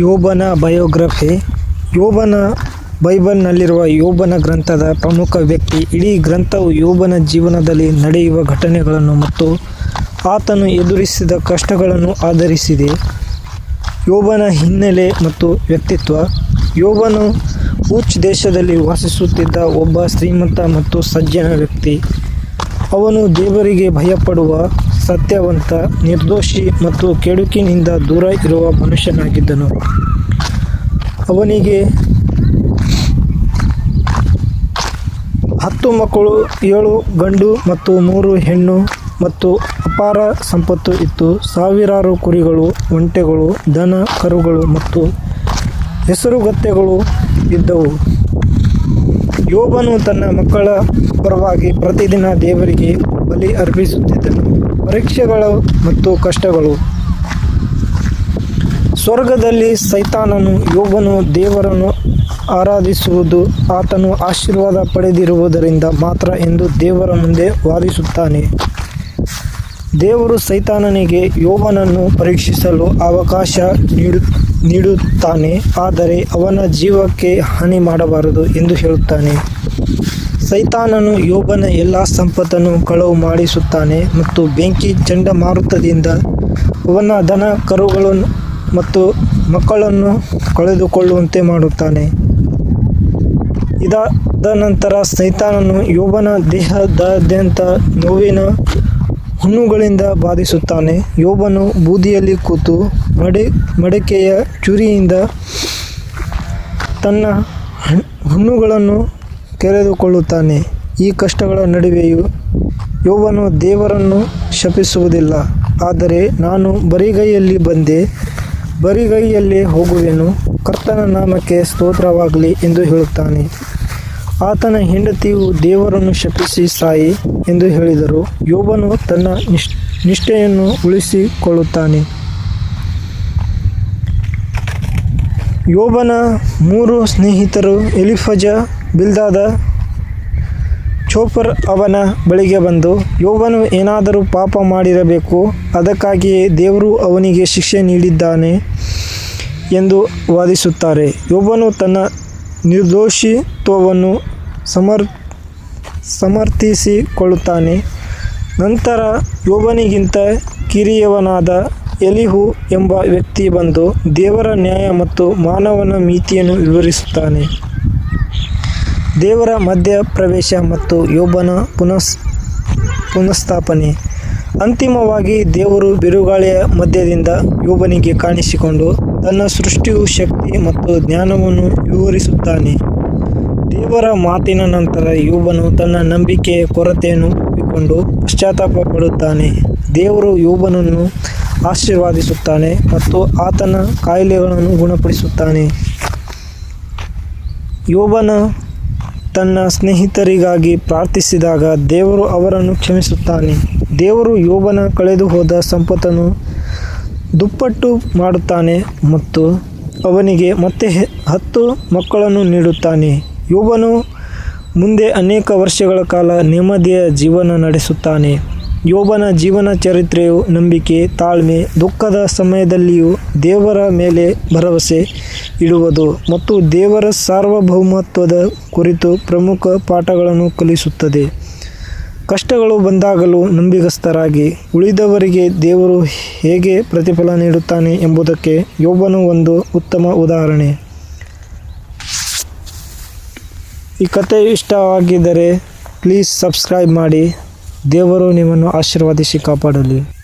ಯೋಬನ ಬಯೋಗ್ರಫಿ. ಯೋಬನ ಬೈಬಲ್ನಲ್ಲಿರುವ ಯೋಬನ ಗ್ರಂಥದ ಪ್ರಮುಖ ವ್ಯಕ್ತಿ. ಇಡೀ ಗ್ರಂಥವು ಯೋಬನ ಜೀವನದಲ್ಲಿ ನಡೆಯುವ ಘಟನೆಗಳನ್ನು ಮತ್ತು ಆತನು ಎದುರಿಸಿದ ಕಷ್ಟಗಳನ್ನು ಆಧರಿಸಿದೆ. ಯೋಬನ ಹಿನ್ನೆಲೆ ಮತ್ತು ವ್ಯಕ್ತಿತ್ವ. ಯೋಬನು ಊಚ್ ದೇಶದಲ್ಲಿ ವಾಸಿಸುತ್ತಿದ್ದ ಒಬ್ಬ ಶ್ರೀಮಂತ ಮತ್ತು ಸಜ್ಜನ ವ್ಯಕ್ತಿ. ಅವನು ದೇವರಿಗೆ ಭಯಪಡುವ ಸತ್ಯವಂತ ನಿರ್ದೋಷಿ ಮತ್ತು ಕೆಡುಕಿನಿಂದ ದೂರ ಇರುವ ಮನುಷ್ಯನಾಗಿದ್ದನು. ಅವನಿಗೆ ಹತ್ತು ಮಕ್ಕಳು, ಏಳು ಗಂಡು ಮತ್ತು ಮೂರು ಹೆಣ್ಣು ಮತ್ತು ಅಪಾರ ಸಂಪತ್ತು ಇತ್ತು. ಸಾವಿರಾರು ಕುರಿಗಳು, ಒಂಟೆಗಳು, ದನ, ಕರುಗಳು ಮತ್ತು ಹೆಸರುಗತ್ತೆಗಳು ಇದ್ದವು. ಯೋಬನು ತನ್ನ ಮಕ್ಕಳ ಪರವಾಗಿ ಪ್ರತಿದಿನ ದೇವರಿಗೆ ಬಲಿ ಅರ್ಪಿಸುತ್ತಿದ್ದನು ಪರೀಕ್ಷೆಗಳು ಮತ್ತು ಕಷ್ಟಗಳು. ಸ್ವರ್ಗದಲ್ಲಿ ಸೈತಾನನು ಯೋಬನು ದೇವರನ್ನು ಆರಾಧಿಸುವುದು, ಆತನು ಆಶೀರ್ವಾದ ಪಡೆದಿರುವುದರಿಂದ ಮಾತ್ರ ಎಂದು ದೇವರ ಮುಂದೆ ವಾದಿಸುತ್ತಾನೆ. ದೇವರು ಸೈತಾನನಿಗೆ ಯೋಬನನ್ನು ಪರೀಕ್ಷಿಸಲು ಅವಕಾಶ ನೀಡು, ನೀಡುತ್ತಾನೆ, ಆದರೆ ಅವನ ಜೀವಕ್ಕೆ ಹಾನಿ ಮಾಡಬಾರದು ಎಂದು ಹೇಳುತ್ತಾನೆ. ಸೈತಾನನು ಯೋಬನ ಎಲ್ಲ ಸಂಪತ್ತನ್ನು ಕಳವು ಮಾಡಿಸುತ್ತಾನೆ ಮತ್ತು ಬೆಂಕಿ ಚಂಡಮಾರುತದಿಂದ ಅವನ ದನ ಕರುಗಳನ್ನು ಮತ್ತು ಮಕ್ಕಳನ್ನು ಕಳೆದುಕೊಳ್ಳುವಂತೆ ಮಾಡುತ್ತಾನೆ. ಇದಾದ ನಂತರ ಸೈತಾನನು ಯೋಬನ ದೇಹದಾದ್ಯಂತ ನೋವಿನ ಹುಣ್ಣುಗಳಿಂದ ಬಾಧಿಸುತ್ತಾನೆ. ಯೋಬನು ಬೂದಿಯಲ್ಲಿ ಕೂತು ಮಡೆ, ಮಡಕೆಯ ಚುರಿಯಿಂದ ತನ್ನ ಹಣ್ಣುಗಳನ್ನು ಕೆರೆದುಕೊಳ್ಳುತ್ತಾನೆ. ಈ ಕಷ್ಟಗಳ ನಡುವೆಯೂ ಯೋವನು ದೇವರನ್ನು ಶಪಿಸುವುದಿಲ್ಲ. ಆದರೆ ನಾನು ಬರಿಗೈಯಲ್ಲಿ ಬಂದೆ, ಬರಿಗೈಯಲ್ಲೇ ಹೋಗುವೆನು. ಕರ್ತನ ನಾಮಕ್ಕೆ ಸ್ತೋತ್ರವಾಗಲಿ ಎಂದು ಹೇಳುತ್ತಾನೆ. ಆತನ ಹೆಂಡತಿಯು ದೇವರನ್ನು ಶಪಿಸಿ ಸಾಯಿ ಎಂದು ಹೇಳಿದರು. ಯೋವನು ತನ್ನ ನಿಷ್, ನಿಷ್ಠೆಯನ್ನು ಉಳಿಸಿಕೊಳ್ಳುತ್ತಾನೆ. ಯೋಬನ ಮೂರು ಸ್ನೇಹಿತರು ಎಲಿಫಜ ಬಿಲ್ದಾದ ಚೋಪರ್ ಅವನ ಬಳಿಗೆ ಬಂದು, ಯೋವನು ಏನಾದರೂ ಪಾಪ ಮಾಡಿರಬೇಕು, ಅದಕ್ಕಾಗಿಯೇ ದೇವರು ಅವನಿಗೆ ಶಿಕ್ಷೆ ನೀಡಿದ್ದಾನೆ ಎಂದು ವಾದಿಸುತ್ತಾರೆ. ಯೋಬನು ತನ್ನ ನಿರ್ದೋಷಿತ್ವವನ್ನು ಸಮರ್, ಸಮರ್ಥಿಸಿಕೊಳ್ಳುತ್ತಾನೆ. ನಂತರ ಯೋಬನಿಗಿಂತ ಕಿರಿಯವನಾದ ಎಲಿಹು ಎಂಬ ವ್ಯಕ್ತಿ ಬಂದು ದೇವರ ನ್ಯಾಯ ಮತ್ತು ಮಾನವನ ಮಿತಿಯನ್ನು ವಿವರಿಸುತ್ತಾನೆ. ದೇವರ ಮಧ್ಯ ಪ್ರವೇಶ ಮತ್ತು ಯೋಬನ ಪುನಸ್, ಪುನಃಸ್ಥಾಪನೆ. ಅಂತಿಮವಾಗಿ ದೇವರು ಬಿರುಗಾಳಿಯ ಮಧ್ಯದಿಂದ ಯೋಬನಿಗೆ ಕಾಣಿಸಿಕೊಂಡು ತನ್ನ ಸೃಷ್ಟಿಯು ಶಕ್ತಿ ಮತ್ತು ಜ್ಞಾನವನ್ನು ವಿವರಿಸುತ್ತಾನೆ. ದೇವರ ಮಾತಿನ ನಂತರ ಯೋಬನು ತನ್ನ ನಂಬಿಕೆಯ ಕೊರತೆಯನ್ನು ಒಪ್ಪಿಕೊಂಡು ಪಶ್ಚಾತ್ತಾಪ ಪಡುತ್ತಾನೆ ದೇವರು ಯೋಬನನ್ನು ಆಶೀರ್ವಾದಿಸುತ್ತಾನೆ ಮತ್ತು ಆತನ ಕಾಯಿಲೆಗಳನ್ನು ಗುಣಪಡಿಸುತ್ತಾನೆ. ಯೋಬನ ತನ್ನ ಸ್ನೇಹಿತರಿಗಾಗಿ ಪ್ರಾರ್ಥಿಸಿದಾಗ ದೇವರು ಅವರನ್ನು ಕ್ಷಮಿಸುತ್ತಾನೆ. ದೇವರು ಯೋಬನ ಕಳೆದು ಹೋದ ಸಂಪತ್ತನ್ನು ದುಪ್ಪಟ್ಟು ಮಾಡುತ್ತಾನೆ ಮತ್ತು ಅವನಿಗೆ ಮತ್ತೆ ಹತ್ತು ಮಕ್ಕಳನ್ನು ನೀಡುತ್ತಾನೆ. ಯೋಬನು ಮುಂದೆ ಅನೇಕ ವರ್ಷಗಳ ಕಾಲ ನೆಮ್ಮದಿಯ ಜೀವನ ನಡೆಸುತ್ತಾನೆ. ಯೋಬನ ಜೀವನ ಚರಿತ್ರೆಯು ನಂಬಿಕೆ, ತಾಳ್ಮೆ, ದುಃಖದ ಸಮಯದಲ್ಲಿಯೂ ದೇವರ ಮೇಲೆ ಭರವಸೆ ಇಡುವುದು ಮತ್ತು ದೇವರ ಸಾರ್ವಭೌಮತ್ವದ ಕುರಿತು ಪ್ರಮುಖ ಪಾಠಗಳನ್ನು ಕಲಿಸುತ್ತದೆ. ಕಷ್ಟಗಳು ಬಂದಾಗಲೂ ನಂಬಿಗಸ್ತರಾಗಿ ಉಳಿದವರಿಗೆ ದೇವರು ಹೇಗೆ ಪ್ರತಿಫಲ ನೀಡುತ್ತಾನೆ ಎಂಬುದಕ್ಕೆ ಯೋಬನು ಒಂದು ಉತ್ತಮ ಉದಾಹರಣೆ. ಈ ಕತೆ ಇಷ್ಟವಾಗಿದ್ದರೆ ಪ್ಲೀಸ್ ಸಬ್ಸ್ಕ್ರೈಬ್ ಮಾಡಿ. ದೇವರು ನಿಮ್ಮನ್ನು ಆಶೀರ್ವದಿಸಿ ಕಾಪಾಡಲಿ.